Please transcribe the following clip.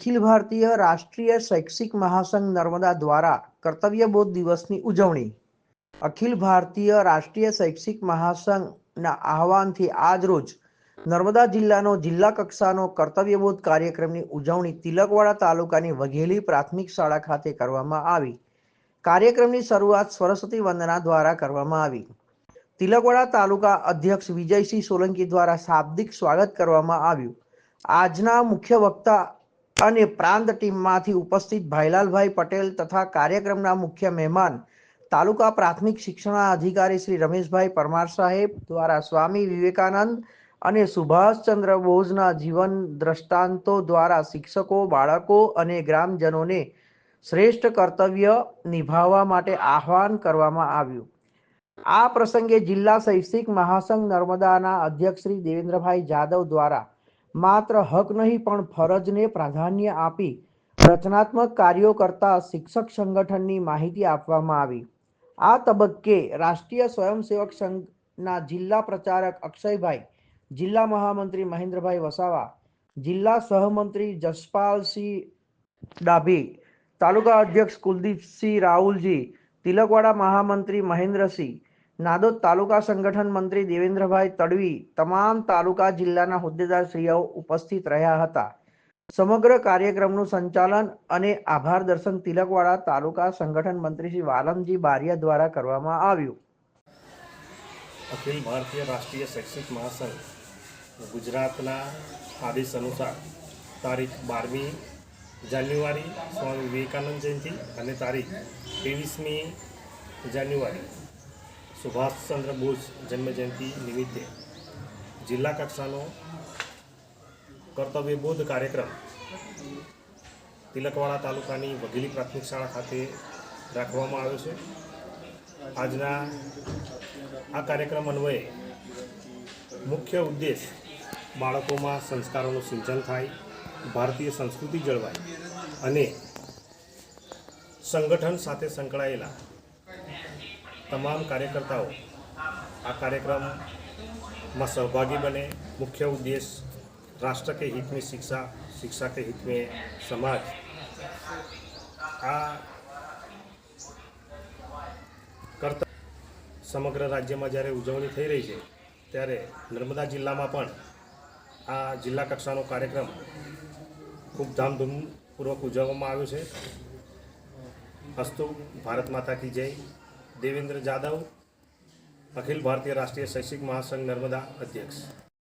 અખિલ ભારતીય રાષ્ટ્રીય શૈક્ષિક મહાસંઘ નર્મદા દ્વારા કર્તવ્યબોધ દિવસની ઉજવણી. અખિલ ભારતીય રાષ્ટ્રીય શૈક્ષિક મહાસંઘના આહવાનથી આજરોજ નર્મદા જિલ્લાનો જિલ્લા કક્ષાનો કર્તવ્યબોધ કાર્યક્રમની ઉજવણી તિલકવાડા તાલુકાની વઘેલી પ્રાથમિક શાળા ખાતે કરવામાં આવી. કાર્યક્રમની શરૂઆત સરસ્વતી વંદના દ્વારા કરવામાં આવી. તિલકવાડા તાલુકા અધ્યક્ષ વિજયસિંહ સોલંકી દ્વારા શાબ્દિક સ્વાગત કરવામાં આવ્યું. આજના મુખ્ય વક્તા અને પ્રાંત ટીમમાંથી ઉપસ્થિત ભાઈલાલભાઈ પટેલ તથા કાર્યક્રમના મુખ્ય મહેમાન તાલુકા પ્રાથમિક શિક્ષણ અધિકારી શ્રી રમેશભાઈ પરમાર સાહેબ દ્વારા સ્વામી વિવેકાનંદ અને સુભાષચંદ્ર બોઝના જીવન દ્રષ્ટાંતો દ્વારા શિક્ષકો, બાળકો અને ગ્રામજનોને શ્રેષ્ઠ કર્તવ્ય નિભાવવા માટે આહ્વાન કરવામાં આવ્યું. આ પ્રસંગે જિલ્લા શૈક્ષિક મહાસંઘ નર્મદાના અધ્યક્ષ શ્રી દેવેન્દ્રભાઈ જાદવ દ્વારા માત્ર હક નહીં, પણ ફરજને પ્રાધાન્ય આપી રચનાત્મક કાર્યો કરતા શિક્ષક સંગઠનની માહિતી આપવામાં આવી. આ તબક્કે રાષ્ટ્રીય સ્વયંસેવક સંઘના જિલ્લા પ્રચારક અક્ષયભાઈ, જિલ્લા મહામંત્રી મહેન્દ્રભાઈ વસાવા, જિલ્લા સહમંત્રી જસપાલસિંહ ડાભી, તાલુકા અધ્યક્ષ કુલદીપસિંહ રાહુલજી, તિલકવાડા મહામંત્રી મહેન્દ્રસિંહ નાદોદ તાલુકા સંગઠન મંત્રી દેવેન્દ્રભાઈ તડવી તમામ તાલુકા જિલ્લાના હોદ્દેદારશ્રીઓ ઉપસ્થિત રહ્યા હતા. સમગ્ર કાર્યક્રમનું સંચાલન અને આભાર દર્શન તિલકવાડા તાલુકા સંગઠન મંત્રી શ્રી વાલમજી બારિયા દ્વારા કરવામાં આવ્યું. અખિલ ભારતીય રાષ્ટ્રીય શૈક્ષિક મહાસંઘ ગુજરાતના આદેશ અનુસાર તારીખ બારમી જાન્યુઆરી સ્વામી વિવેકાનંદ જયંતિ અને તારીખ ત્રેવીસમી જાન્યુઆરી સુભાષચંદ્ર બોઝ જન્મજયંતિ નિમિત્તે જિલ્લા કક્ષાનો કર્તવ્યબોધ કાર્યક્રમ તિલકવાડા તાલુકાની વઘેલી પ્રાથમિક શાળા ખાતે રાખવામાં આવ્યો છે. આજના આ કાર્યક્રમ અન્વયે મુખ્ય ઉદ્દેશ બાળકોમાં સંસ્કારોનું સિંચન થાય, ભારતીય સંસ્કૃતિ જળવાય અને સંગઠન સાથે સંકળાયેલા તમામ કાર્યકર્તાઓ આ કાર્યક્રમમાં સહભાગી બને મુખ્ય ઉદ્દેશ રાષ્ટ્ર કે हित में शिक्षा शिक्षा के हित में समाज આ કરતા સમગ્ર રાજ્યમાં જ્યારે ઉજવણી થઈ રહી છે ત્યારે નર્મદા જિલ્લામાં પણ આ જિલ્લા કક્ષાનો કાર્યક્રમ ખૂબ ધામધૂમપૂર્વક ઉજવવામાં આવ્યો છે અસ્તુ ભારત માતા કી જય દેવેન્દ્ર જાદવ અખિલ ભારતીય રાષ્ટ્રીય શૈક્ષિક મહાસંઘ નર્મદા અધ્યક્ષ.